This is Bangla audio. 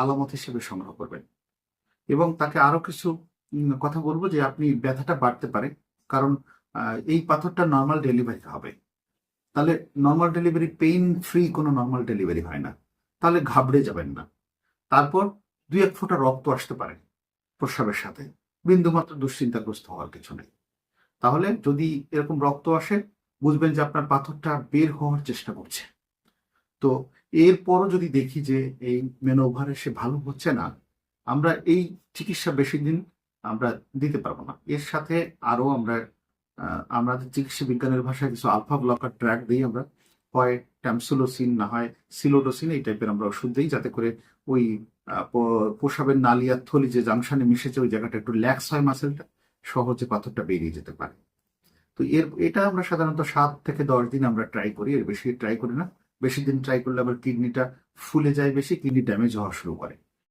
আলামত হিসেবে সংগ্রহ করবেন। এবং তাকে আরও কিছু কথা বলব যে আপনি ব্যথাটা বাড়তে পারে, কারণ এই পাথরটা নর্মাল ডেলিভারি হবে। তাহলে নর্মাল ডেলিভারি পেইন ফ্রি কোনো নর্মাল ডেলিভারি হয় না। তাহলে ঘাবড়ে যাবেন না। তারপর দুই এক ফোঁটা রক্ত আসতে পারে প্রস্রাবের সাথে। বিন্দুমাত্র দুশ্চিন্তাগ্রস্ত হওয়ার কিছু নেই। তাহলে যদি এরকম রক্ত আসে, বুঝবেন যে আপনার পাথরটা বের হওয়ার চেষ্টা করছে। তো এরপরও যদি দেখি যে এই মেনোভারে সে ভালো হচ্ছে না আমরা এই চিকিৎসা বেশি দিন আমরা দিতে পারব না। এর সাথে আরও আমরা আমাদের চিকিৎসা বিজ্ঞানের ভাষায় কিছু আলফা ব্লকার ট্র্যাক দিই আমরা হয় ট্যামসুলোসিন না হয় সিলোডোসিন এই টাইপের আমরা ওষুধ দিই যাতে করে ওই আহ, প- প্রসাবের নালী আর থলি যে জাংশনে মিশেছে ওই জায়গাটা একটু ল্যাক্স হয় মাসেলটা সহজে পাথরটা বেরিয়ে যেতে পারে। তো এর এটা আমরা সাধারণত সাত থেকে দশ দিন আমরা ট্রাই করি এর বেশি ট্রাই করি না। বেশি দিন ট্রাই করলে আবার কিডনিটা ফুলে যায় বেশি কিডনি ড্যামেজ হওয়া শুরু করে।